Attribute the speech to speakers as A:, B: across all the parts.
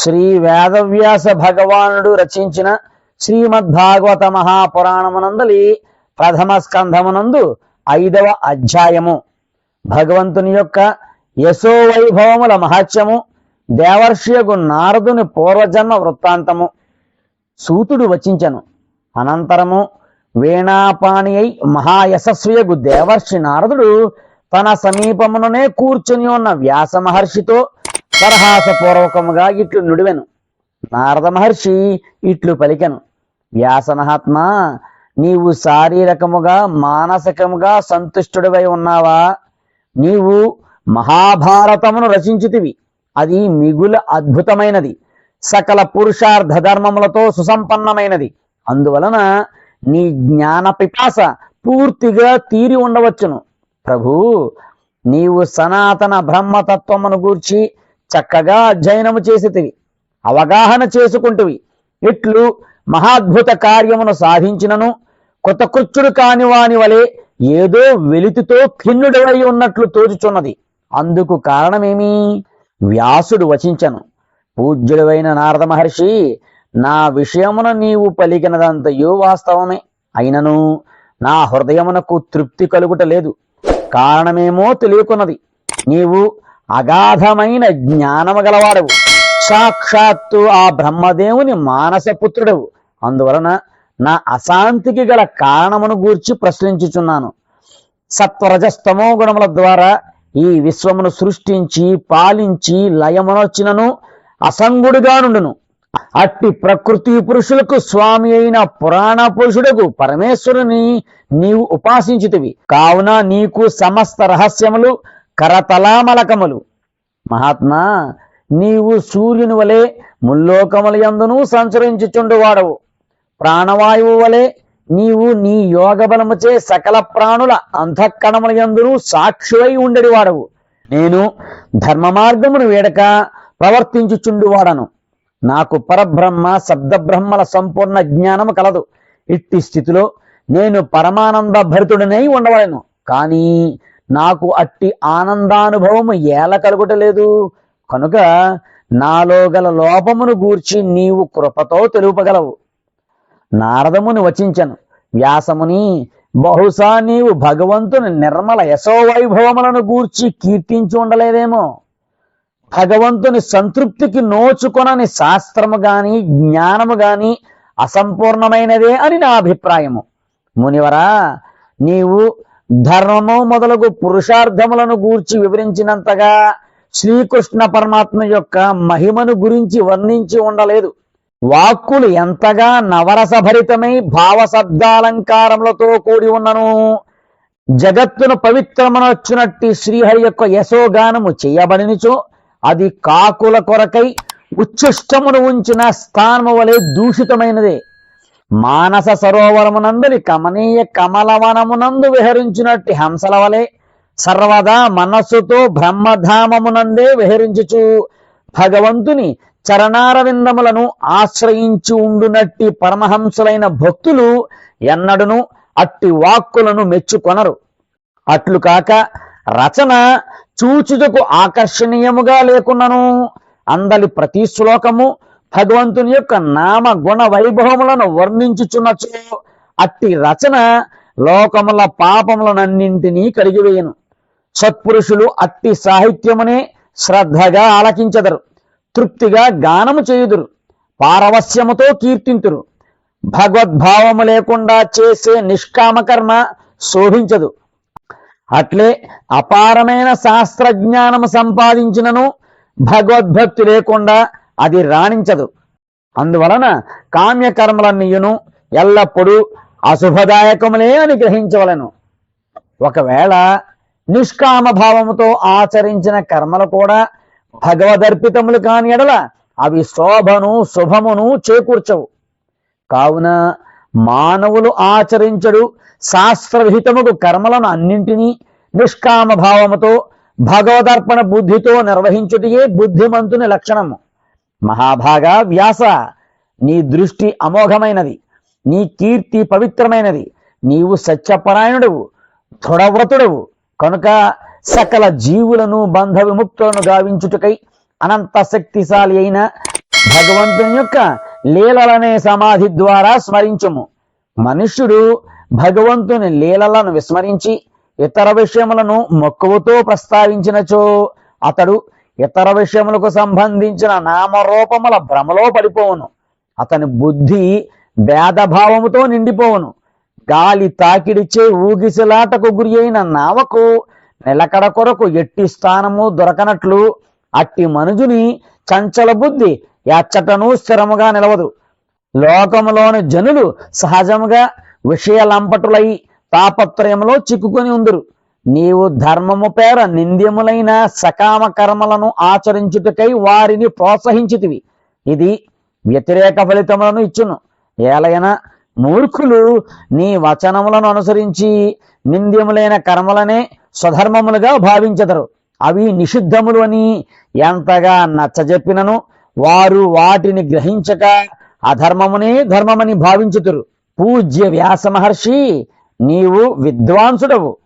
A: శ్రీ వేదవ్యాస భగవానుడు రచించిన శ్రీమద్భాగవత మహాపురాణమునందలి ప్రథమ స్కంధమునందు ఐదవ అధ్యాయము. భగవంతుని యొక్క యశోవైభవముల మహత్యము దేవర్షియకు నారదుని పూర్వజన్మ వృత్తాంతము. సూతుడు వచించను. అనంతరము వీణాపాణి అయి మహాయశస్వియగు దేవర్షి నారదుడు తన సమీపముననే కూర్చుని ఉన్న వ్యాస మహర్షితో సరహాసపూర్వకముగా ఇట్లు నుడివెను. నారద మహర్షి ఇట్లు పలికెను. వ్యాసమహాత్మ నీవు శారీరకముగా మానసికముగా సంతుష్టుడివై ఉన్నావా? నీవు మహాభారతమును రచించితివి. అది మిగుల అద్భుతమైనది. సకల పురుషార్థ ధర్మములతో సుసంపన్నమైనది. అందువలన నీ జ్ఞాన పిపాస పూర్తిగా తీరి ఉండవచ్చును. ప్రభు నీవు సనాతన బ్రహ్మతత్వమును గూర్చి చక్కగా అధ్యయనము చేసితివి అవగాహన చేసుకుంటువి. ఇట్లు మహాద్భుత కార్యమును సాధించినను కొత్త కృత్యుడు కాని వాని వలె ఏదో వెలితితో ఖిన్నుడవై ఉన్నట్లు తోచుచున్నది. అందుకు కారణమేమి? వ్యాసుడు వచించను పూజ్యుడైన నారద మహర్షి నా విషయమున నీవు పలికినదంతయో వాస్తవమే. అయినను నా హృదయమునకు తృప్తి కలుగుట లేదు కారణమేమో తెలియకున్నది. నీవు అగాధమైన జ్ఞానము గలవాడవు. సాక్షాత్తు ఆ బ్రహ్మదేవుని మానసపుత్రుడవు అందువలన నా అశాంతికి గల కారణమును గూర్చి ప్రశ్నించుచున్నాను. సత్వరజస్తమో గుణముల ద్వారా ఈ విశ్వమును సృష్టించి పాలించి లయమునొచ్చినను అసంగుడుగా నుండును. అట్టి ప్రకృతి పురుషులకు స్వామి అయిన పురాణ పురుషుడకు పరమేశ్వరుని నీవు ఉపాసించితివి. కావున నీకు సమస్త రహస్యములు కరతలామలకములు. మహాత్మా నీవు సూర్యుని వలె ముల్లోకముల యందును సంచరించుచుండువాడవు. ప్రాణవాయువు వలె నీవు నీ యోగబలముచే సకల ప్రాణుల అంతఃకణముల యందును సాక్షివై ఉండడివాడవు నేను ధర్మ మార్గమును వేడక ప్రవర్తించుచుండువాడను. నాకు పరబ్రహ్మ శబ్దబ్రహ్మల సంపూర్ణ జ్ఞానము కలదు. ఇట్టి స్థితిలో నేను పరమానంద భరితుడినై ఉండవలను. కానీ నాకు అట్టి ఆనందానుభవము ఏల కలుగుటలేదు. కనుక నాలో గల లోపమును గూర్చి నీవు కృపతో తెలుపగలవు. నారదముని వచించను. వ్యాసముని బహుశా నీవు భగవంతుని నిర్మల యశోవైభవములను గూర్చి కీర్తించి ఉండలేదేమో. భగవంతుని సంతృప్తికి నోచుకొనని శాస్త్రము గాని జ్ఞానము గాని అసంపూర్ణమైనదే అని నా అభిప్రాయము. మునివరా నీవు ధర్మము మొదలగు పురుషార్థములను గూర్చి వివరించినంతగా శ్రీకృష్ణ పరమాత్మ యొక్క మహిమను గురించి వర్ణించి ఉండలేదు. వాక్కులు ఎంతగా నవరసభరితమై భావశబ్దాలంకారములతో కూడి ఉన్నను. జగత్తును పవిత్రమనొచ్చినట్టి శ్రీహరి యొక్క యశోగానము చేయబడినిచో అది కాకుల కొరకై ఉచ్ఛిష్టమును ఉంచిన స్థానము వలె దూషితమైనదే. మానస సరోవరమునందుని కమనీయ కమలవనమునందు విహరించినట్టు హంసల వలె సర్వదా మనస్సుతో బ్రహ్మధామమునందే విహరించుచు భగవంతుని చరణారవిందములను ఆశ్రయించి ఉండునట్టి పరమహంసులైన భక్తులు ఎన్నడను అట్టి వాక్కులను మెచ్చుకొనరు. అట్లు కాక రచన చూచుటకు ఆకర్షణీయముగా లేకున్నను అందలి ప్రతి శ్లోకము భగవంతుని యొక్క నామ గుణ వైభవములను వర్ణించుచున్నచో అట్టి రచన లోకముల పాపములనన్నింటినీ కడిగివేయను సత్పురుషులు అట్టి సాహిత్యమునే శ్రద్ధగా ఆలకించదరు. తృప్తిగా గానము చేయుదురు. పారవస్యముతో కీర్తింతురు. భగవద్భావము లేకుండా చేసే నిష్కామకర్మ శోభించదు. అట్లే అపారమైన శాస్త్రజ్ఞానము సంపాదించినను భగవద్భక్తి లేకుండా అది రాణించదు. అందువలన కామ్యకర్మలన్నీయును ఎల్లప్పుడూ అశుభదాయకములే అని గ్రహించవలను. ఒకవేళ నిష్కామ భావముతో ఆచరించిన కర్మలు కూడా భగవదర్పితములు కాని ఎడల అవి శోభను శుభమును చేకూర్చవు. కావున మానవులు ఆచరించడు శాస్త్రవిహితముకు కర్మలను అన్నింటినీ నిష్కామ భావముతో భగవదర్పణ బుద్ధితో నిర్వహించుటయే బుద్ధిమంతుని లక్షణము. మహాభాగా వ్యాస. నీ దృష్టి అమోఘమైనది. నీ కీర్తి పవిత్రమైనది. నీవు సత్యపరాయణుడవు దృఢవ్రతుడవు కనుక సకల జీవులను బంధ విముక్తులను గావించుటకై అనంత శక్తిశాలి అయిన భగవంతుని యొక్క లీలలనే సమాధి ద్వారా స్మరించుము. మనుష్యుడు భగవంతుని లీలలను విస్మరించి ఇతర విషయములను మక్కువతో ప్రస్తావించినచో అతడు ఇతర విషయములకు సంబంధించిన నామరూపముల భ్రమలో పడిపోవును. అతని బుద్ధి భేదభావముతో నిండిపోవును. గాలి తాకిడిచే ఊగిసలాటకు గురి అయిన నావకు నిలకడ కొరకు ఎట్టి స్థానము దొరకనట్లు అట్టి మనుజుని చంచల బుద్ధి ఎచ్చటను స్థిరముగా నిలవదు. లోకములోని జనులు సహజముగా విషయలంపటులై తాపత్రయంలో చిక్కుకొని ఉందరు. నీవు ధర్మము పేర నింద్యములైన సకామ కర్మలను ఆచరించుటకై వారిని ప్రోత్సహించుతివి. ఇది వ్యతిరేక ఫలితములను ఇచ్చును. ఏలైనా మూర్ఖులు నీ వచనములను అనుసరించి నింద్యములైన కర్మలనే స్వధర్మములుగా భావించదరు. అవి నిషిద్ధములు అని ఎంతగా నచ్చజెప్పినను వారు వాటిని గ్రహించక అధర్మమునే ధర్మమని భావించుతురు. పూజ్య వ్యాస మహర్షి నీవు విద్వాంసుడవు.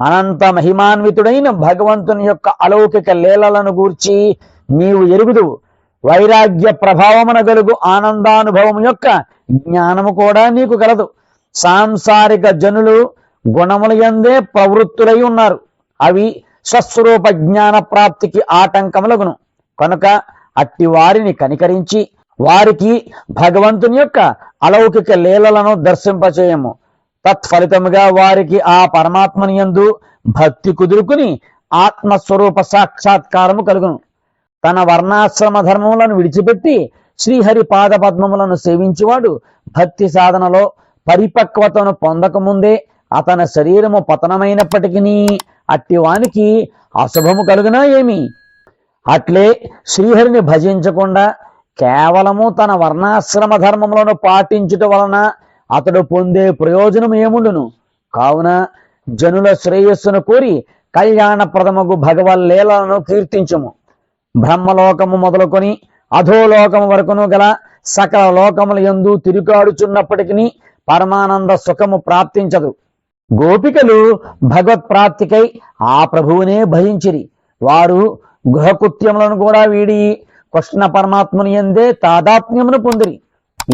A: అనంత మహిమాన్వితుడైన భగవంతుని యొక్క అలౌకిక లీలలను గూర్చి నీవు ఎరుగుదువు. వైరాగ్య ప్రభావమున గలుగు ఆనందానుభవం యొక్క జ్ఞానము కూడా నీకు కలదు సాంసారిక జనులు గుణముల యందే ప్రవృత్తులై ఉన్నారు. అవి స్వస్వరూప జ్ఞాన ప్రాప్తికి ఆటంకములగును. కనుక అట్టి వారిని కనికరించి వారికి భగవంతుని యొక్క అలౌకిక లీలలను దర్శింపచేయము. తత్ఫలితముగా వారికి ఆ పరమాత్మని యందు భక్తి కుదురుకుని ఆత్మస్వరూప సాక్షాత్కారము కలుగును. తన వర్ణాశ్రమ ధర్మములను విడిచిపెట్టి శ్రీహరి పాద పద్మములను సేవించువాడు భక్తి సాధనలో పరిపక్వతను పొందకముందే అతని శరీరము పతనమైనప్పటికీ అట్టి వానికి అశుభము కలుగునా ఏమి? అట్లే శ్రీహరిని భజించకుండా కేవలము తన వర్ణాశ్రమ ధర్మములను పాటించుట వలన అతడు పొందే ప్రయోజనం ఏముండును? కావున జనుల శ్రేయస్సును కోరి కళ్యాణప్రదమగు భగవల్లీలను కీర్తించుము. బ్రహ్మలోకము మొదలుకొని అధోలోకము వరకును గల సకల లోకముల ఎందు తిరుగాడుచున్నప్పటికీ పరమానంద సుఖము ప్రాప్తించదు. గోపికలు భగవత్ ప్రాప్తికై ఆ ప్రభువునే భయించిరి. వారు గృహకృత్యములను కూడా వీడి కృష్ణ పరమాత్మని ఎందే తాదాత్మ్యమును పొందిరి.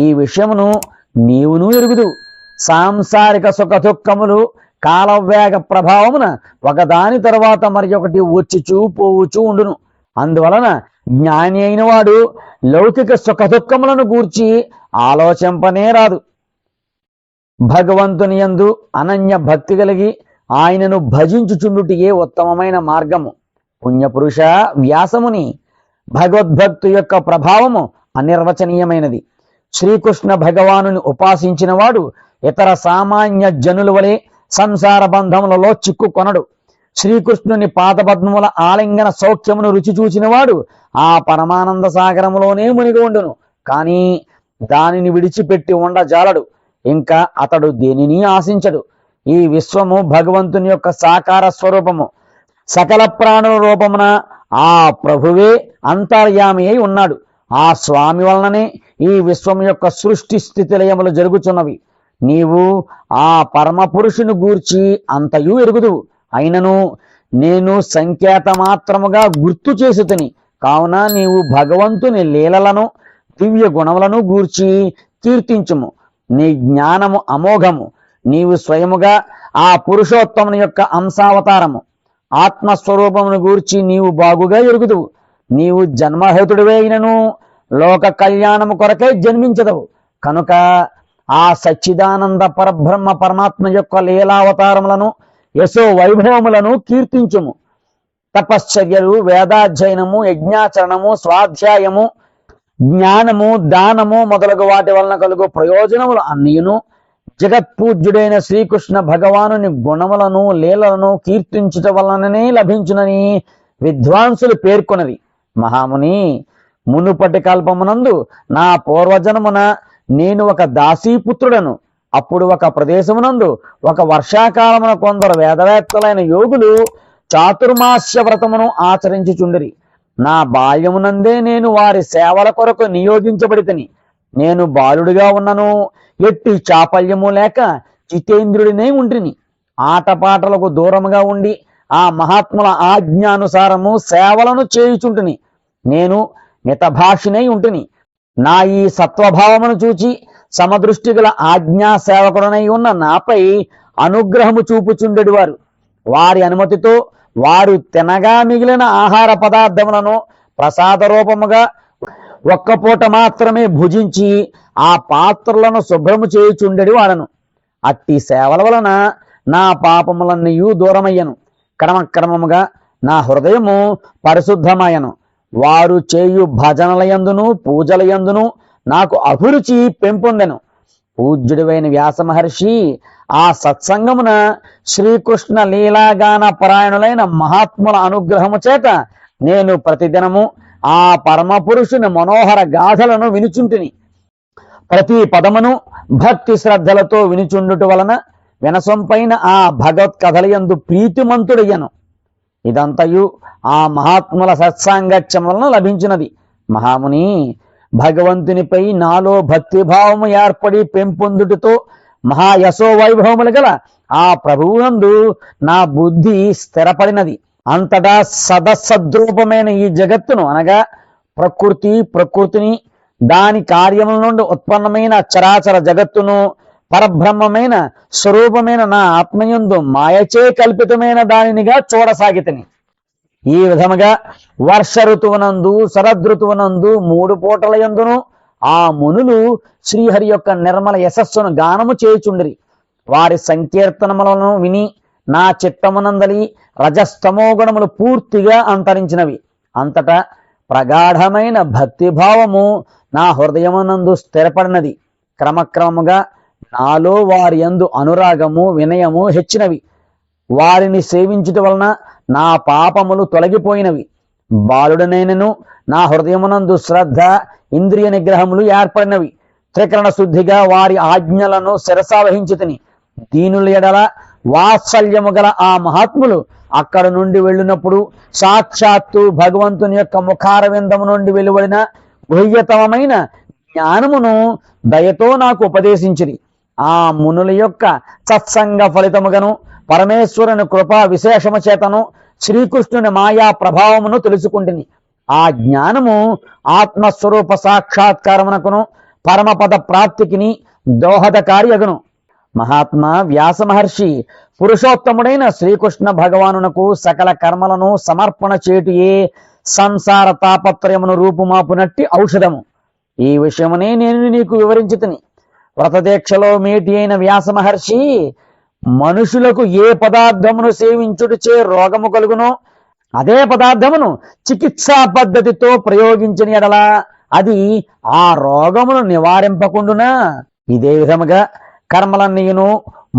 A: ఈ విషయమును నీవును ఎరుగుదువు సాంసారిక సుఖ దుఃఖములు కాలవేగ ప్రభావమున ఒకదాని తర్వాత మరి ఒకటి వచ్చిచూ పోవుచూ ఉండును. అందువలన జ్ఞాని అయిన వాడు లౌకిక సుఖ దుఃఖములను గూర్చి ఆలోచింపనే రాదు. భగవంతుని యందు అనన్య భక్తి కలిగి ఆయనను భజించుచుండుటియే ఉత్తమమైన మార్గము. పుణ్యపురుష వ్యాసముని భగవద్భక్తు యొక్క ప్రభావము అనిర్వచనీయమైనది. శ్రీకృష్ణ భగవానుని ఉపాసించినవాడు ఇతర సామాన్య జనుల వలె సంసార బంధములలో చిక్కుకొనడు. శ్రీకృష్ణుని పాదపద్మముల ఆలింగన సౌఖ్యమును రుచి చూచినవాడు ఆ పరమానంద సాగరములోనే మునిగి ఉండును. కానీ దానిని విడిచిపెట్టి ఉండజాలడు. ఇంకా అతడు దేనిని ఆశించడు? ఈ విశ్వము భగవంతుని యొక్క సాకార స్వరూపము. సకల ప్రాణుల రూపమున ఆ ప్రభువే అంతర్యామి అయి ఉన్నాడు. ఆ స్వామి వలననే ఈ విశ్వం యొక్క సృష్టి స్థితిలయములు జరుగుచున్నవి. నీవు ఆ పరమ పురుషుని గూర్చి అంతయు ఎరుగుదువు. అయినను నేను సంకేత మాత్రముగా గుర్తు చేసుతని. కావున నీవు భగవంతుని లీలలను దివ్య గుణములను గూర్చి కీర్తించుము. నీ జ్ఞానము అమోఘము. నీవు స్వయముగా ఆ పురుషోత్తముని యొక్క అంశావతారము. ఆత్మస్వరూపమును గూర్చి నీవు బాగుగా ఎరుగుదువు. నీవు జన్మహేతుడివే అయినను లోక కళ్యాణము కొరకై జన్మించదవు. కనుక ఆ సచ్చిదానంద పరబ్రహ్మ పరమాత్మ యొక్క లీలావతారములను యశో వైభవములను కీర్తించుము. తపశ్చర్యలు వేదాధ్యయనము యజ్ఞాచరణము స్వాధ్యాయము జ్ఞానము దానము మొదలగు వాటి వలన కలుగు ప్రయోజనములు అన్నీను జగత్పూజ్యుడైన శ్రీకృష్ణ భగవానుని గుణములను లీలలను కీర్తించుట వలననే లభించునని విద్వాంసులు పేర్కొన్నది మహాముని మునుపటి కల్పమునందు నా పూర్వజనమున నేను ఒక దాసీపుత్రుడను. అప్పుడు ఒక ప్రదేశమునందు ఒక వర్షాకాలమున కొందరు వేదవేత్తలైన యోగులు చాతుర్మాస్య వ్రతమును ఆచరించుచుండిరి. నా బాల్యమునందే నేను వారి సేవల కొరకు నియోగించబడితని. నేను బాలుడిగా ఉన్నను ఎట్టి చాపల్యము లేక జితేంద్రుడినే ఉండిని ఆటపాటలకు దూరముగా ఉండి ఆ మహాత్ముల ఆజ్ఞానుసారము సేవలను చేయుచుంటిని. నేను మితభాషినై ఉంటుని. నా ఈ సత్వభావమును చూచి సమదృష్టి గల ఆజ్ఞా సేవకుడనై ఉన్న నాపై అనుగ్రహము చూపుచుండెడు వారు. వారి అనుమతితో వారు తినగా మిగిలిన ఆహార పదార్థములను ప్రసాద రూపముగా ఒక్క పూట మాత్రమే భుజించి ఆ పాత్రలను శుభ్రము చేయుచుండెడు వాడను అట్టి సేవల వలన నా పాపములన్నయూ దూరమయ్యను. క్రమక్రమముగా నా హృదయము పరిశుద్ధమయ్యను వారు చేయు భజనలయందును పూజలయందును నాకు అభిరుచి పెంపొందెను. పూజ్యుడివైన వ్యాస మహర్షి ఆ సత్సంగమున శ్రీకృష్ణ లీలాగాన పరాయణులైన మహాత్ముల అనుగ్రహము చేత నేను ప్రతిదినము ఆ పరమ పురుషుని మనోహర గాథలను వినుచుంటిని. ప్రతి పదమును భక్తి శ్రద్ధలతో వినుచుండుట వలన వినసొంపైన ఆ భగవత్ కథలయందు ప్రీతిమంతుడయ్యను. ఇదంతయు ఆ మహాత్ముల సత్సాంగత్యం వలన లభించినది. మహాముని భగవంతునిపై నాలో భక్తిభావము ఏర్పడి పెంపొందుటితో మహాయశో వైభవములు గల ఆ ప్రభువునందు నా బుద్ధి స్థిరపడినది. అంతటా సదసద్రూపమైన ఈ జగత్తును అనగా ప్రకృతి ప్రకృతిని దాని కార్యముల నుండి ఉత్పన్నమైన చరాచర జగత్తును పరబ్రహ్మమైన స్వరూపమైన నా ఆత్మయందు మాయచే కల్పితమైన దానినిగా చూడసాగితని. ఈ విధముగా వర్ష ఋతువునందు శరదృతువునందు మూడు పూటల యందును ఆ మునులు శ్రీహరి యొక్క నిర్మల యశస్సును గానము చేయుచుండిరి. వారి సంకీర్తనములను విని నా చిత్తమునందలి రజస్తమోగుణములు పూర్తిగా అంతరించినవి. అంతటా ప్రగాఢమైన భక్తిభావము నా హృదయమునందు స్థిరపడినది. క్రమక్రమముగా నాలో వారి యందు అనురాగము వినయము హెచ్చినవి. వారిని సేవించుట వలన నా పాపములు తొలగిపోయినవి. బాలుడనైనను నా హృదయమునందు శ్రద్ధ ఇంద్రియ నిగ్రహములు ఏర్పడినవి. త్రికరణ శుద్ధిగా వారి ఆజ్ఞలను శిరసావహించితిని దీనుల ఎడల వాత్సల్యము గల ఆ మహాత్ములు అక్కడ నుండి వెళ్ళినప్పుడు సాక్షాత్తు భగవంతుని యొక్క ముఖారవిందము నుండి వెలువడిన గుహ్యతమైన జ్ఞానమును దయతో నాకు ఉపదేశించిరి. ఆ మునుల యొక్క సత్సంగ ఫలితముగను పరమేశ్వరుని కృపా విశేషము చేతను శ్రీకృష్ణుని మాయా ప్రభావమును తెలుసుకుంటుని. ఆ జ్ఞానము ఆత్మస్వరూప సాక్షాత్కారమునకును పరమపద ప్రాప్తికిని దోహదకారియగును. మహాత్మా వ్యాస మహర్షి పురుషోత్తముడైన శ్రీకృష్ణ భగవానునకు సకల కర్మలను సమర్పణ చేటుయే సంసార తాపత్రయమును రూపుమాపునట్టి ఔషధము. ఈ విషయమునే నేను నీకు వివరించితిని. వ్రతదీక్షలో మేటి అయిన వ్యాస మహర్షి మనుషులకు ఏ పదార్థమును సేవించుటచే రోగము కలుగునో అదే పదార్థమును చికిత్సా పద్ధతితో ప్రయోగించిన ఎడల అది ఆ రోగమును నివారింపకుండునా? ఇదే విధముగా కర్మలన్నీయును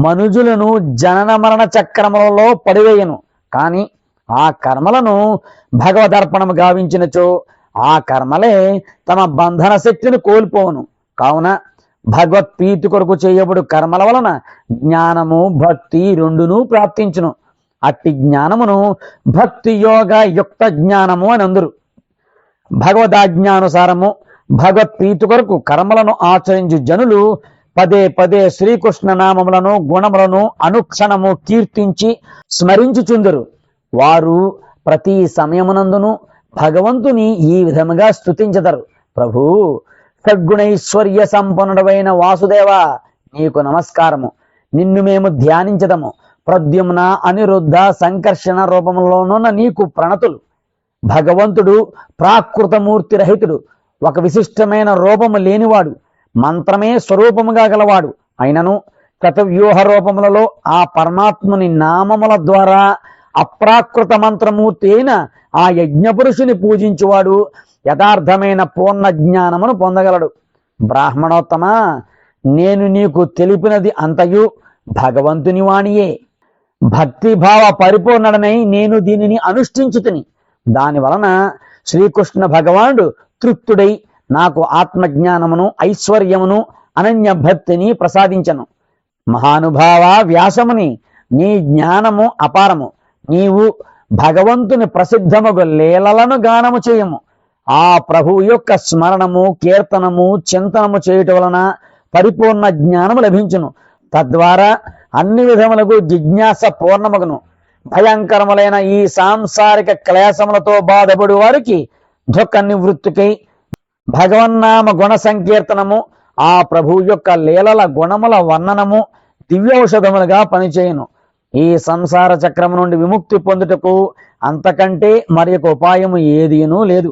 A: మనుజులను జనన మరణ చక్రములలో పడివేయను. కాని ఆ కర్మలను భగవదర్పణము గావించినచో ఆ కర్మలే తమ బంధన శక్తిని కోల్పోవును. కావున భగవత్ప్రీతి కొరకు చేయబడు కర్మల వలన జ్ఞానము భక్తి రెండును ప్రాప్తించును. అట్టి జ్ఞానమును భక్తి యోగ యుక్త జ్ఞానము అని అందరు. భగవదాజ్ఞానుసారము భగవత్ప్రీతి కొరకు కర్మలను ఆచరించు జనులు పదే పదే శ్రీకృష్ణ నామములను గుణములను అనుక్షణము కీర్తించి స్మరించుచుందరు. వారు ప్రతి సమయమునందును భగవంతుని ఈ విధముగా స్తుతించదరు. ప్రభు సద్గుణైశ్వర్య సంపన్నుడవైన వాసుదేవ నీకు నమస్కారము. నిన్ను మేము ధ్యానించదము. ప్రద్యుమ్న అనిరుద్ధ సంకర్షణ రూపంలోనున్న నీకు ప్రణతులు. భగవంతుడు ప్రాకృతమూర్తి రహితుడు ఒక విశిష్టమైన రూపము లేనివాడు. మంత్రమే స్వరూపముగా గలవాడు. అయినను శతవ్యూహ రూపములలో ఆ పరమాత్ముని నామముల ద్వారా అప్రాకృత మంత్రమూర్తి అయిన ఆ యజ్ఞపురుషుని పూజించువాడు. యథార్థమైన పూర్ణ జ్ఞానమును పొందగలడు. బ్రాహ్మణోత్తమ నేను నీకు తెలిపినది అంతయు భగవంతుని వాణియే. భక్తిభావ పరిపూర్ణడనై నేను దీనిని అనుష్ఠించుతుని. దాని వలన శ్రీకృష్ణ భగవానుడు తృప్తుడై నాకు ఆత్మజ్ఞానమును ఐశ్వర్యమును అనన్య భక్తిని ప్రసాదించను. మహానుభావ వ్యాసముని నీ జ్ఞానము అపారము. నీవు భగవంతుని ప్రసిద్ధముగు లీలలను గానము చేయము. ఆ ప్రభువు యొక్క స్మరణము కీర్తనము చింతనము చేయటం వలన పరిపూర్ణ జ్ఞానము లభించును. తద్వారా అన్ని విధములకు జిజ్ఞాస పూర్ణమగును. భయంకరములైన ఈ సాంసారిక క్లేశములతో బాధపడి వారికి దుఃఖ నివృత్తికై భగవన్నామ గుణ సంకీర్తనము ఆ ప్రభువు యొక్క లీలల గుణముల వర్ణనము దివ్యౌషధములుగా పనిచేయును. ఈ సంసార చక్రము నుండి విముక్తి పొందుటకు అంతకంటే మరి ఉపాయము ఏదీనూ లేదు.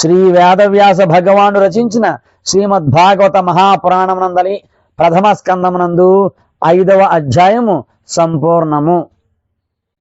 A: శ్రీ వేదవ్యాస భగవానుడు రచించిన శ్రీమద్భాగవత మహాపురాణమునందలి ప్రథమ స్కందమునందు ఐదవ అధ్యాయము సంపూర్ణము.